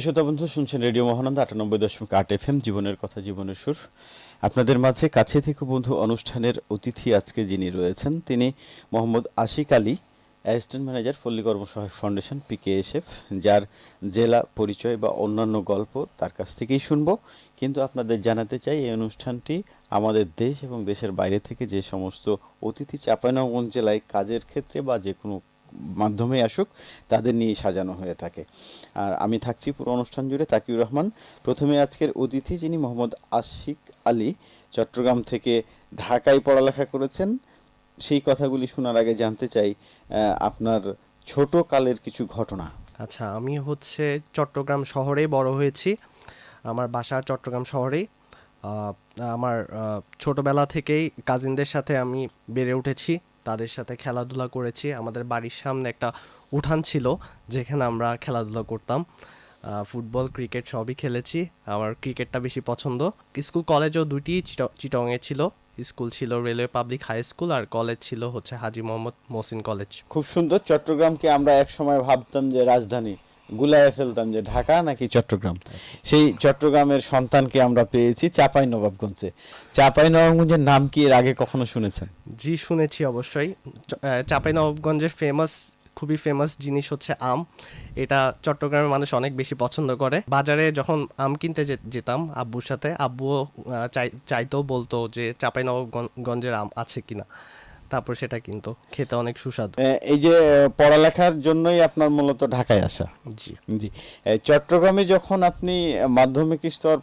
শ্রোতা বন্ধু, শুনছেন রেডিও মহানন্দ, আটানব্বই দশমিক আট এফ এম জীবনের কথা, জীবনের সুর। আপনাদের মাঝে কাছে থেকে বন্ধু অনুষ্ঠানের অতিথি আজকে যিনি রয়েছেন, তিনি Mohammad Ashiq Ali, assistant manager, Palli Karmasahayak foundation, PKSF, যার জেলা পরিচয় বা অন্যান্য গল্প তার কাছ থেকেই শুনব। কিন্তু আপনাদের জানাতে চাই, এই অনুষ্ঠানটি আমাদের দেশ এবং দেশের বাইরে থেকে যে সমস্ত অতিথি চাঁপাইনবাবগঞ্জ জেলায় কাজের ক্ষেত্রে বা যে কোনো মাধ্যমে আসুক, তাদের নিয়ে সাজানো হয়ে থাকে। আর আমি থাকছি পুরো অনুষ্ঠান জুড়ে তাকিউর রহমান। প্রথমে আজকের অতিথি যিনি মোহাম্মদ আশিক আলী, চট্টগ্রাম থেকে ঢাকায় পড়ালেখা করেছেন। সেই কথাগুলি শোনার আগে জানতে চাই আপনার ছোট কালের কিছু ঘটনা। আচ্ছা আমি হচ্ছে চট্টগ্রাম শহরেই বড় হয়েছি। আমার বাসা চট্টগ্রাম শহরেই। আমার ছোটবেলা থেকেই কাজিনদের সাথে আমি বেড়ে উঠেছি। তাদের সাথে খেলাধুলা করেছি। আমাদের বাড়ির সামনে একটা উঠান ছিল, যেখানে আমরা খেলাধুলা করতাম। ফুটবল, ক্রিকেট সবই খেলেছি। আমার ক্রিকেটটা বেশি পছন্দ। স্কুল কলেজও দুটি চিটংয়ে ছিল। স্কুল ছিল রেলওয়ে পাবলিক হাই স্কুল আর কলেজ ছিল হচ্ছে হাজি মোহাম্মদ মহসিন কলেজ। খুব সুন্দর। চট্টগ্রামকে আমরা এক সময় ভাবতাম যে রাজধানী। গুলায় ফেলতাম যে ঢাকা নাকি চট্টগ্রাম। সেই চট্টগ্রামের সন্তানকে আমরা পেয়েছি চাপাই নবাবগঞ্জে। চাপাই নবাবগঞ্জের নাম কি এর আগে কখনো শুনেছেন? জি, শুনেছি অবশ্যই। চাপাই নবাবগঞ্জের ফেমাস খুবই ফেমাস জিনিস হচ্ছে আম। এটা চট্টগ্রামের মানুষ অনেক বেশি পছন্দ করে। বাজারে যখন আম কিনতে যেতাম আব্বুর সাথে, আব্বুও চাই চাইতেও বলতো যে চাপাই নবাবগঞ্জের আম আছে কিনা। তারপর সেটা কিন্তু খেতে অনেক সুস্বাদু। এই যে পড়ালেখার জন্যই আপনার মূলত ঢাকায় আসা। জি। জি। চট্টগ্রামে যখন আপনি মাধ্যমিক স্তর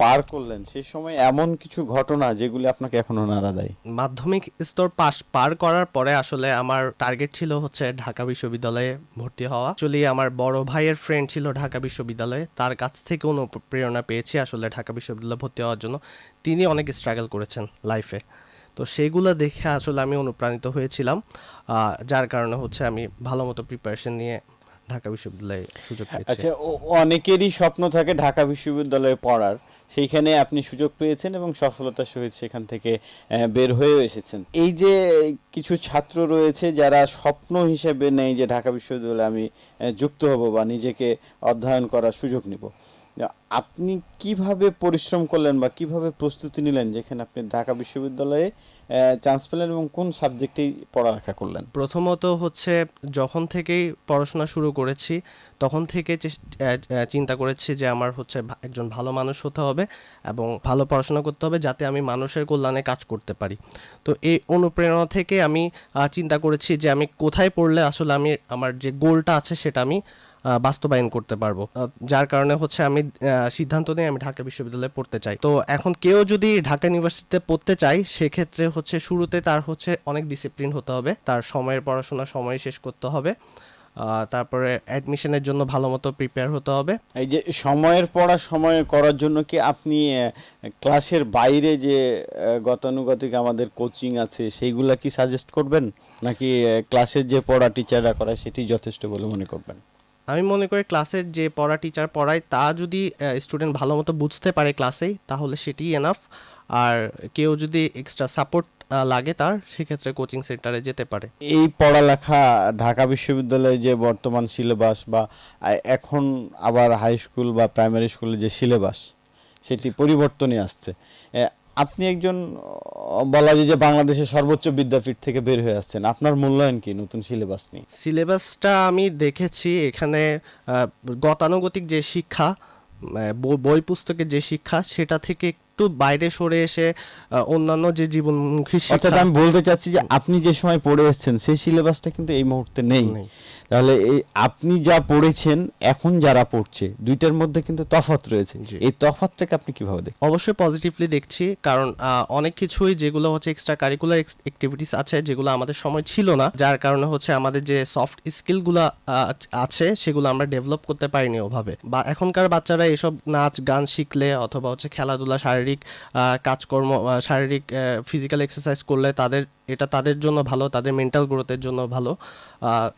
পার করলেন সেই সময় এমন কিছু ঘটনা যেগুলি আপনাকে এখনও নাড়া দেয়? মাধ্যমিক স্তর পাস পার করার পরে আসলে আমার টার্গেট ছিল হচ্ছে ঢাকা বিশ্ববিদ্যালয়ে ভর্তি হওয়া। অ্যাকচুয়ালি আমার বড় ভাইয়ের ফ্রেন্ড ছিল ঢাকা বিশ্ববিদ্যালয়ে। তার কাছ থেকে অনুপ্রেরণা পেয়েছি আসলে ঢাকা বিশ্ববিদ্যালয়ে ভর্তি হওয়ার জন্য। তিনি অনেক স্ট্রাগল করেছেন লাইফে তো সেগুলো দেখে আসলে আমি অনুপ্রাণিত হয়েছিলাম যার কারণে হচ্ছে আমি ভালো মতো প্রিপারেশন নিয়ে ঢাকা বিশ্ববিদ্যালয়ে সুযোগ পেয়েছি। আচ্ছা অনেকেরই স্বপ্ন থাকে ঢাকা বিশ্ববিদ্যালয়ে পড়ার, সেইখানে আপনি সুযোগ পেয়েছেন এবং সফলতার সহিত সেখান থেকে বের হয়ে এসেছেন। এই যে কিছু ছাত্র রয়েছে যারা স্বপ্ন হিসেবে নেই যে ঢাকা বিশ্ববিদ্যালয়ে আমি যুক্ত হব বা নিজেকে অধ্যয়ন করার সুযোগ নিব আপনি কীভাবে পরিশ্রম করলেন বা কীভাবে প্রস্তুতি নিলেন যেখানে আপনি ঢাকা বিশ্ববিদ্যালয়ে চান্স পেলেন এবং কোন সাবজেক্টেই পড়ালেখা করলেন? প্রথমত হচ্ছে যখন থেকেই পড়াশোনা শুরু করেছি, তখন থেকে চিন্তা করেছি যে আমার হচ্ছে একজন ভালো মানুষ হতে হবে এবং ভালো পড়াশোনা করতে হবে যাতে আমি মানুষের কল্যাণে কাজ করতে পারি। তো এই অনুপ্রেরণা থেকে আমি চিন্তা করেছি যে আমি কোথায় পড়লে আসলে আমি, আমার যে গোলটা আছে সেটা আমি বাস্তবায়ন করতে পারব। যার কারণে হচ্ছে আমি সিদ্ধান্ত নিয়ে আমি ঢাকা বিশ্ববিদ্যালয়ে পড়তে চাই। তো এখন কেউ যদি ঢাকা ইউনিভার্সিটিতে পড়তে চায়, সেক্ষেত্রে হচ্ছে শুরুতে তার হচ্ছে অনেক ডিসিপ্লিন হতে হবে। তার সময়ের পড়াশোনা সময় শেষ করতে হবে। তারপরে অ্যাডমিশনের জন্য ভালো মতো প্রিপেয়ার হতে হবে। এই যে সময়ের পড়া, সময়ে করার জন্য কি আপনি ক্লাসের বাইরে যে গতানুগতিক আমাদের কোচিং আছে, সেইগুলা কি সাজেস্ট করবেন? নাকি ক্লাসের যে পড়া টিচাররা করায়, সেটি যথেষ্ট বলে মনে করবেন? আমি মনে করি ক্লাসের যে পড়া টিচার পড়ায়, তা যদি স্টুডেন্ট ভালো মতো বুঝতে পারে ক্লাসেই, তাহলে সেটি এনাফ আর কেউ যদি এক্সট্রা সাপোর্ট লাগে তার, সেক্ষেত্রে কোচিং সেন্টারে যেতে পারে। এই পড়ালেখা ঢাকা বিশ্ববিদ্যালয়ে যে বর্তমান সিলেবাস বা এখন আবার হাই স্কুল বা প্রাইমারি স্কুলে যে সিলেবাস সেটি পরিবর্তনে আসছে। আপনি একজন বলা যায় যে বাংলাদেশের সর্বোচ্চ বিদ্যাপীঠ থেকে বের হয়ে আসছেন। আপনার মূল্যায়ন কি নতুন সিলেবাস নিয়ে? সিলেবাসটা আমি দেখেছি এখানে গতানুগতিক যে শিক্ষা বই- পুস্তকের যে শিক্ষা সেটা থেকে একটু বাইরে সরে এসে অন্যান্য যে জীবনমুখী শিক্ষা আমি বলতে চাচ্ছি যে আপনি যে সময় পড়ে এসেছেন সেই সিলেবাসটা কিন্তু এই মুহূর্তে নেই। তাহলে এই আপনি যা পড়েছেন এখন যারা পড়ছে দুইটার মধ্যে কিন্তু তফাৎ রয়েছে। এই তফাৎটাকে আপনি কীভাবে দেখেন অবশ্যই পজিটিভলি দেখছি কারণ অনেক কিছুই যেগুলো হচ্ছে এক্সট্রা কারিকুলার অ্যাক্টিভিটিস আছে যেগুলো আমাদের সময় ছিল না যার কারণে হচ্ছে আমাদের যে সফট স্কিলগুলো আছে সেগুলো আমরা ডেভেলপ করতে পারিনি ওভাবে। বা এখনকার বাচ্চারা এসব নাচ গান শিখলে অথবা হচ্ছে খেলাধুলা শারীরিক কাজকর্ম শারীরিক ফিজিক্যাল এক্সারসাইজ করলে তাদের এটা তাদের জন্য ভালো তাদের মেন্টাল গ্রোথের জন্য ভালো।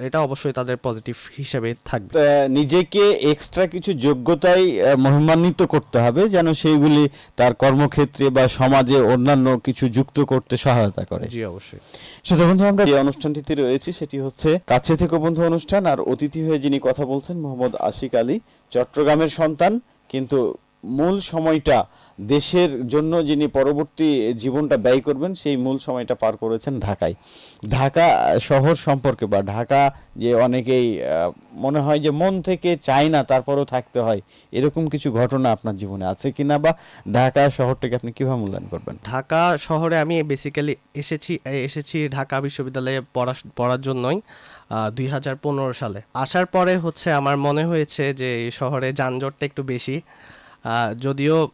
এটা অবশ্যই তাদের পজিটিভ হিসাবে থাকবে। নিজেকে এক্সট্রা কিছু যোগ্যতায় মহিমান্বিত করতে হবে যেন সেইগুলি তার কর্মক্ষেত্রে বা সমাজে অন্যান্য কিছু যুক্ত করতে সহায়তা করে। জি অবশ্যই। সেটা বন্ধু আমরা যে অনুষ্ঠানটিতে রয়েছি সেটি হচ্ছে কাছে থেকে বন্ধু অনুষ্ঠান আর অতিথি হয়ে যিনি কথা বলছেন মোহাম্মদ আশিক আলী চট্টগ্রামের সন্তান কিন্তু মূল সময়টা দেশের জন্য যিনি পরবর্তী জীবনটা ব্যয় করবেন, সেই মূল সময়টা পার করেছেন ঢাকায়। ঢাকা শহর সম্পর্কে বা ঢাকা যে অনেকেই মনে হয় যে মন থেকে চায় না, তারপরেও থাকতে হয়, এরকম কিছু ঘটনা আপনার জীবনে আছে কিনা বা ঢাকা শহরটাকে আপনি কীভাবে মূল্যায়ন করবেন? ঢাকা শহরে আমি বেসিক্যালি এসেছি এসেছি ঢাকা বিশ্ববিদ্যালয়ে পড়া, পড়ার জন্যই দুই হাজার পনেরো সালে। আসার পরে হচ্ছে আমার মনে হয়েছে যে শহরে যানজটটা একটু বেশি। যদিও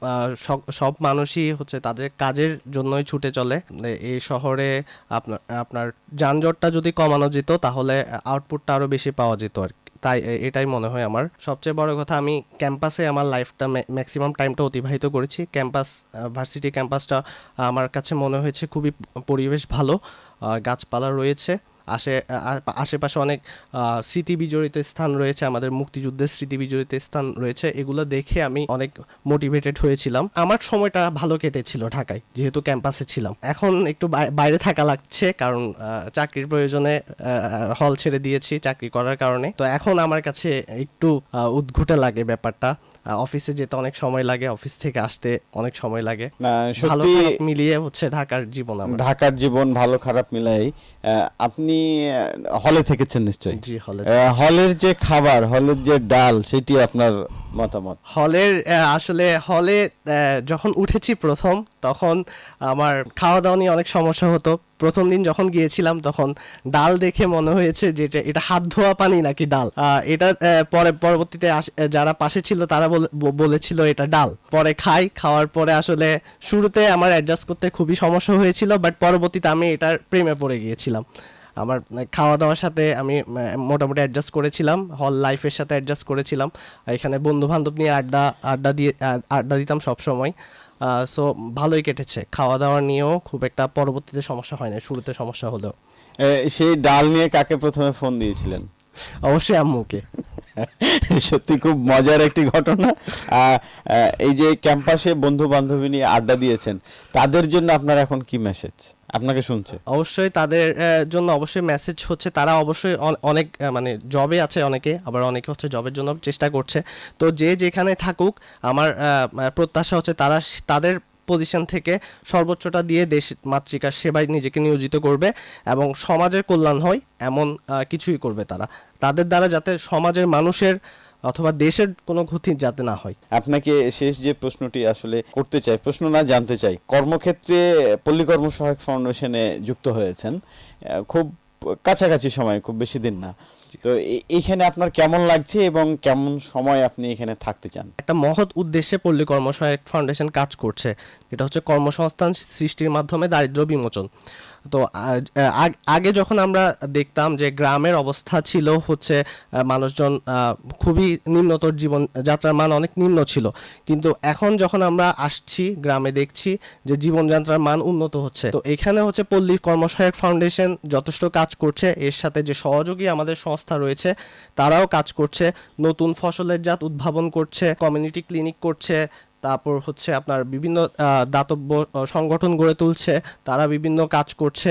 সব- মানুষই হচ্ছে তাদের কাজের জন্যই ছুটে চলে। এই শহরে আপনার আপনার যানজটটা যদি কমানো যেত, তাহলে আউটপুটটা আরও বেশি পাওয়া যেত আর তাই এটাই মনে হয় আমার। সবচেয়ে বড় কথা, আমি ক্যাম্পাসে আমার লাইফটা ম্যাক্সিমাম টাইমটা অতিবাহিত করেছি। ক্যাম্পাস ভার্সিটি ক্যাম্পাসটা আমার কাছে মনে হয়েছে খুবই পরিবেশ ভালো। গাছপালা রয়েছে। আশে আশেপাশে অনেক স্মৃতি বিজড়িত স্থান রয়েছে, আমাদের মুক্তিযুদ্ধের স্মৃতি বিজড়িত স্থান রয়েছে, এগুলো দেখে আমি অনেক মোটিভেটেড হয়েছিলাম। আমার সময়টা ভালো কেটেছিল ঢাকায়, যেহেতু ক্যাম্পাসে ছিলাম। এখন একটু বাইরে থাকা লাগছে, কারণ চাকরির প্রয়োজনে হল ছেড়ে দিয়েছি চাকরি করার কারণে। তো এখন আমার কাছে একটু উদ্ঘুটে লাগে ব্যাপারটা। অফিসে যেতে অনেক সময় লাগে অফিস থেকে আসতে অনেক সময় লাগে। ভালো খারাপ মিলিয়ে হচ্ছে ঢাকার জীবন আমার। ঢাকার জীবন ভালো খারাপ মিলাই। আপনি হলে থেকেছেন নিশ্চয়ই। জি হলে হলের যে খাবার হলের যে ডাল সেটি আপনার মতামত? হলের আসলে হলে যখন উঠেছি প্রথম তখন আমার খাওয়া দাওয়া নিয়ে অনেক সমস্যা হতো। প্রথম দিন যখন গিয়েছিলাম, তখন ডাল দেখে মনে হয়েছে যে এটা- এটা হাত ধোয়া পানি নাকি ডাল। এটা পরে, পরবর্তীতে যারা পাশে ছিল তারা বলেছিল এটা ডাল। পরে খাই, খাওয়ার পরে আসলে শুরুতে আমার অ্যাডজাস্ট করতে খুবই সমস্যা হয়েছিল বাট পরবর্তীতে আমি এটার প্রেমে পড়ে গিয়েছিলাম। আমার খাওয়া দাওয়ার সাথে আমি মোটামুটি অ্যাডজাস্ট করেছিলাম হল লাইফের সাথে অ্যাডজাস্ট করেছিলাম। এখানে বন্ধু বান্ধব নিয়ে আড্ডা আড্ডা দিয়ে আড্ডা দিতাম সব সময় সো ভালোই কেটেছে। খাওয়া দাওয়া নিয়েও খুব একটা পরবর্তীতে সমস্যা হয় না শুরুতে সমস্যা হলো সেই ডাল নিয়ে কাকে প্রথমে ফোন দিয়েছিলেন? অবশ্যই আম্মুকে। সত্যি খুব মজার একটি ঘটনা। এই যে ক্যাম্পাসে বন্ধু বান্ধবী নিয়ে আড্ডা দিয়েছেন তাদের জন্য আপনার এখন কি মেসেজ আপনাকে শুনছে। অবশ্যই তাদের জন্য অবশ্যই মেসেজ হচ্ছে। তারা অবশ্যই অন- অনেক মানে জবে আছে অনেকে, আবার অনেকে হচ্ছে জবের জন্য চেষ্টা করছে। তো যে যেখানে থাকুক, আমার প্রত্যাশা হচ্ছে তারা তাদের পজিশন থেকে সর্বোচ্চটা দিয়ে দেশ মাতৃকার সেবায় নিজেকে নিয়োজিত করবে এবং সমাজের কল্যাণ হয়, এমন কিছুই করবে তারা। তাদের দ্বারা যাতে সমাজের মানুষের অথবা দেশের কোনো ক্ষতি যাতে না হয়। আপনাকে শেষ যে প্রশ্নটি আসলে করতে চাই, প্রশ্ন না জানতে চাই, কর্মক্ষেত্রে পল্লী কর্ম সহায়ক ফাউন্ডেশনে যুক্ত হয়েছেন। খুব কাছাকাছি সময়, খুব বেশি দিন না। তো এ- এইখানে আপনার কেমন লাগছে এবং কেমন সময় আপনি এখানে থাকতে চান? একটা মহৎ উদ্দেশ্যে পল্লী কর্মসহায়ক ফাউন্ডেশন কাজ করছে। যেটা হচ্ছে কর্মসংস্থান সৃষ্টির মাধ্যমে দারিদ্র্য বিমোচন। তো আগে যখন আমরা দেখতাম যে গ্রামের অবস্থা ছিল হচ্ছে মানুষজন খুবই নিম্নতর জীবন, যাত্রার মান অনেক নিম্ন ছিল। কিন্তু এখন যখন আমরা আসছি, গ্রামে দেখছি যে জীবনযাত্রার মান উন্নত হচ্ছে। তো এখানে হচ্ছে পল্লী কর্মসহায়ক ফাউন্ডেশন যথেষ্ট কাজ করছে। এর সাথে যে সহযোগী আমাদের সংস্থা রয়েছে। তারাও কাজ করছে নতুন ফসলের জাত উদ্ভাবন করছে কমিউনিটি ক্লিনিক করছে তারপর হচ্ছে আপনার বিভিন্ন দাতব্য সংগঠন গড়ে তুলছে, তারা বিভিন্ন কাজ করছে।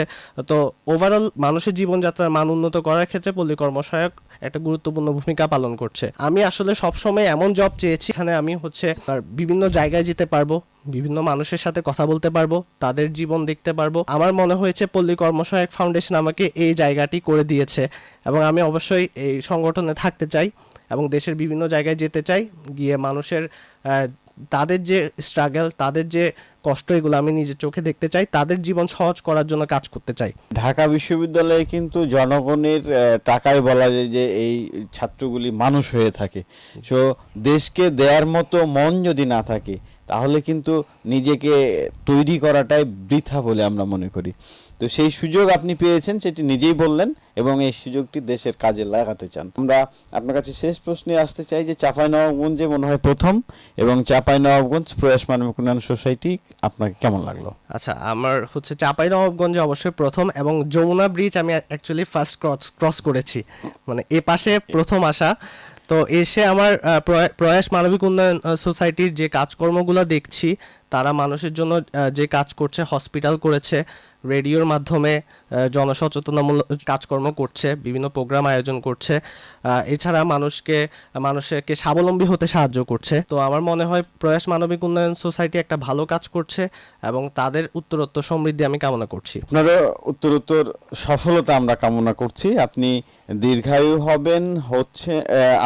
তো ওভারঅল মানুষের জীবনযাত্রার মান উন্নত করার ক্ষেত্রে পল্লী কর্মসহায়ক একটা গুরুত্বপূর্ণ ভূমিকা পালন করছে। আমি আসলে সবসময় এমন জব চেয়েছি, এখানে আমি হচ্ছে বিভিন্ন জায়গায় যেতে পারব, বিভিন্ন মানুষের সাথে কথা বলতে পারব, তাদের জীবন দেখতে পারব। আমার মনে হয়েছে পল্লী কর্মসহায়ক ফাউন্ডেশন আমাকে এই জায়গাটি করে দিয়েছে এবং আমি অবশ্যই এই সংগঠনে থাকতে চাই এবং দেশের বিভিন্ন জায়গায় যেতে চাই, গিয়ে মানুষের তাদের যে স্ট্রাগল তাদের যে কষ্ট, এগুলো আমি নিজের চোখে দেখতে চাই, তাদের জীবন সহজ করার জন্য কাজ করতে চাই। ঢাকা বিশ্ববিদ্যালয়ে কিন্তু জনগণের টাকায় বলা যায় যে এই ছাত্রগুলি মানুষ হয়ে থাকে। সো দেশকে দেওয়ার মতো মন যদি না থাকে, তাহলে কিন্তু নিজেকে তৈরি করাটাই বৃথা বলে আমরা মনে করি। তো সেই সুযোগ আপনি পেয়েছেন, সেটি নিজেই বললেন এবং এই সুযোগটি দেশের কাজে লাগাতে চান। আমরা আপনার কাছে শেষ প্রশ্নে আসতে চাই যে চাপাই নবাবগঞ্জে মনে হয় প্রথম এবং চাপাই নবাবগঞ্জ প্রয়াস মানবিক উন্নয়ন সোসাইটি আপনাকে কেমন লাগল? আচ্ছা আমার হচ্ছে চাপাই নবাবগঞ্জে অবশ্যই প্রথম এবং যমুনা ব্রিজ আমি অ্যাকচুয়ালি ফার্স্ট ক্রস ক্রস করেছি। মানে এ পাশে প্রথম আসা। তো এসে আমার প্রয়া- প্রয়াস মানবিক উন্নয়ন সোসাইটির যে কাজকর্মগুলো দেখছি, তারা মানুষের জন্য যে কাজ করছে হসপিটাল করেছে রেডিওর মাধ্যমে জনসচেতনামূলক কাজকর্ম করছে, বিভিন্ন প্রোগ্রাম আয়োজন করছে এছাড়া মানুষকে মানুষকে স্বাবলম্বী হতে সাহায্য করছে। তো আমার মনে হয় প্রয়াস মানবিক উন্নয়ন সোসাইটি একটা ভালো কাজ করছে এবং তাদের উত্তরোত্তর সমৃদ্ধি আমি কামনা করছি। আপনারা উত্তর উত্তর সফলতা আমরা কামনা করছি। আপনি দীর্ঘায়ু হবেন, হচ্ছে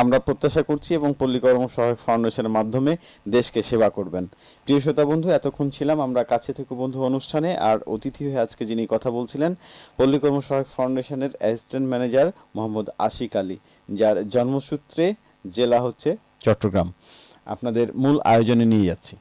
আমরা প্রত্যাশা করছি এবং পল্লী কর্ম সহায়ক ফাউন্ডেশনের মাধ্যমে দেশকে সেবা করবেন। প্রিয় শ্রোতা বন্ধু, এতক্ষণ ছিলাম আমরা কাছে থেকে বন্ধু অনুষ্ঠানে, আর অতিথি হয়ে আজকে যিনি কথা বলছিলেন পল্লী কর্ম সহায়ক ফাউন্ডেশনের অ্যাসিস্ট্যান্ট ম্যানেজার মোহাম্মদ আশিক আলী, যার জন্মসূত্রে জেলা হচ্ছে চট্টগ্রাম। আপনাদের মূল আয়োজনে নিয়ে যাচ্ছি।